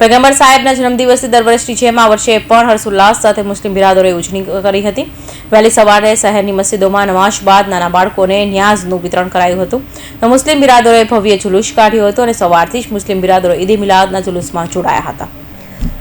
પૈગંબર સાહેબના જન્મદિવસની દર વર્ષની જેમ આ વર્ષે પણ હર્ષોલ્લાસ સાથે મુસ્લિમ બિરાદરોએ ઉજવણી કરી હતી. વહેલી સવારે શહેરની મસ્જિદોમાં નમાઝ બાદ નાના બાળકોને ન્યાઝનું વિતરણ કરાયું હતું. તો મુસ્લિમ બિરાદરોએ ભવ્ય જુલુસ કાઢ્યો હતો અને સવારથી જ મુસ્લિમ બિરાદરો ઈદે મિલાદના જુલુસમાં જોડાયા હતા.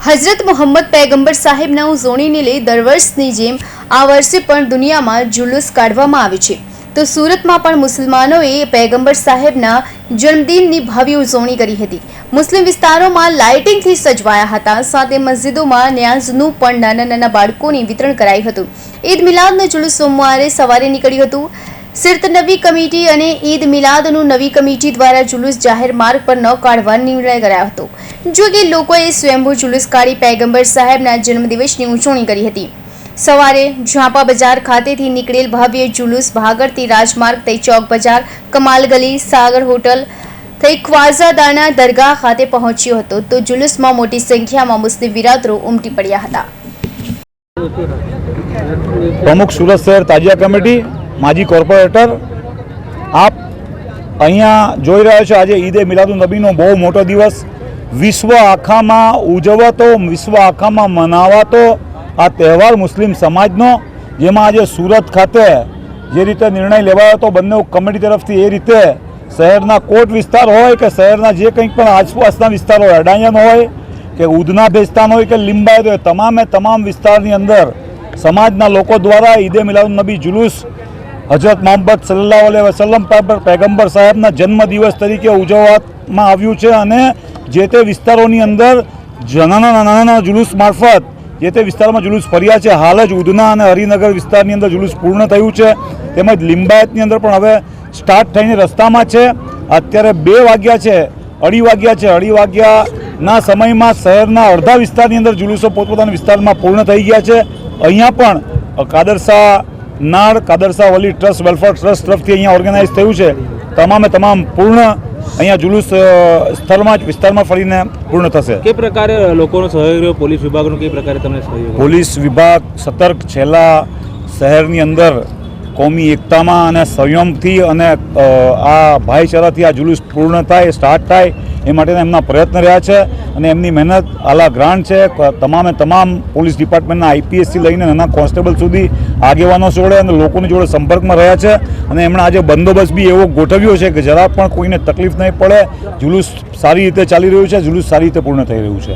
હઝરત મોહમ્મદ પૈગંબર સાહેબના ઉજવણીને લઈ દર વર્ષની જેમ આ વર્ષે પણ દુનિયામાં જુલુસ કાઢવામાં આવે છે. તો સુરતમાં પણ મુસલમાનોએ પૈગંબર સાહેબના જન્મદિનની ભવ્ય ઉજવણી કરી હતી. મુસ્લિમ વિસ્તારોમાં લાઇટિંગથી સજવાયા હતા. સાથે મસ્જિદોમાં ન્યાઝનું પણ નાના નાના બાળકોને વિતરણ કરાયું હતું. ઈદ મિલાદનું જુલુસ સોમવારે સવારે નીકળ્યું હતું. સિર્ત નવી કમિટી અને ઈદ મિલાદનું નવી કમિટી દ્વારા જુલુસ જાહેર માર્ગ પર ન કાઢવાનો નિર્ણય કરાયો હતો. જો કે લોકોએ સ્વયંભૂ જુલુસ કાઢી પૈગંબર સાહેબના જન્મદિવસની ઉજવણી કરી હતી. સવારે ઝાંપા બજાર ખાતેથી નીકળેલ ભવ્ય જુલુસ ભાગળથી રાજમાર્ગ થઈ ચોક બજાર કમાલ ગલી સાગર હોટલ થઈ ખ્વાઝાદાના દરગાહ ખાતે પહોંચ્યો હતો. તો જુલુસમાં મોટી સંખ્યામાં મુસ્લિમ વિરાદરો ઉમટી પડ્યા હતા. પ્રમુખ સુરત શહેર તાજિયા કમિટી, માજી કોર્પોરેટર, આપ અહીંયા જોઈ રહ્યા છો આજે ઈદે મિલાદુન નબીનો બહુ મોટો દિવસ. વિશ્વ આખામાં ઉજવાતો, વિશ્વ આખામાં મનાવાતો આ તહેવાર મુસ્લિમ સમાજનો, જેમાં આજે સુરત ખાતે જે રીતે નિર્ણય લેવાયો હતો, બંને કમિટી તરફથી એ રીતે શહેરના કોટ વિસ્તાર હોય કે શહેરના જે કંઈક પણ આસપાસના વિસ્તાર હોય અડાયન હોય કે ઉધના ભેસ્તાન હોય કે લિંબાયત હોય, તમામે તમામ વિસ્તારની અંદર સમાજના લોકો દ્વારા ઈદે મિલાદ નબી જુલુસ હજરત મોહમ્મદ સલ્લાહ અલૈહ વસલમ પર પૈગંબર સાહેબના જન્મદિવસ તરીકે ઉજવવામાં આવ્યું છે અને જે તે વિસ્તારોની અંદર નાના નાના જુલુસ મારફત જે તે વિસ્તારમાં જુલુસ ફર્યા છે. હાલ જ ઉધના અને હરિનગર વિસ્તારની અંદર જુલુસ પૂર્ણ થયું છે. તેમજ લિંબાયતની અંદર પણ હવે સ્ટાર્ટ થઈને રસ્તામાં છે. અત્યારે બે વાગ્યા છે. અઢી વાગ્યા છે. અઢી વાગ્યાના સમયમાં શહેરના અડધા વિસ્તારની અંદર જુલુસો પોતપોતાના વિસ્તારમાં પૂર્ણ થઈ ગયા છે. અહીંયા પણ Kadarsa નાળ, Kadarsa Vali trust, welfare trust તરફથી અહીંયા ઓર્ગેનાઇઝ થયું છે. તમામે તમામ પૂર્ણ અહીંયા જુલુસ સ્થળમાં જ વિસ્તારમાં ફરીને પૂર્ણ થશે. કે પ્રકારે લોકોનો સહયોગ રહ્યો? પોલીસ વિભાગનો કઈ પ્રકારે તમને સહયોગ પોલીસ વિભાગ સતર્ક છેલ્લા શહેરની અંદર કોમી એકતામાં અને સંયમથી અને આ ભાઈચારાથી આ જુલુસ પૂર્ણ થાય સ્ટાર્ટ થાય એ માટેના એમના પ્રયત્ન રહ્યા છે અને એમની મહેનત આલા ગ્રાન્ટ છે. તમામે તમામ પોલીસ ડિપાર્ટમેન્ટના આઈપીએસથી લઈને નાના કોન્સ્ટેબલ સુધી આગેવાનો જોડે અને લોકોની જોડે સંપર્કમાં રહ્યા છે. અને એમણે આજે બંદોબસ્ત બી એવો ગોઠવ્યો છે કે જરા પણ કોઈને તકલીફ નહીં પડે. જુલુસ સારી રીતે ચાલી રહ્યું છે, જુલુસ સારી રીતે પૂર્ણ થઈ રહ્યું છે.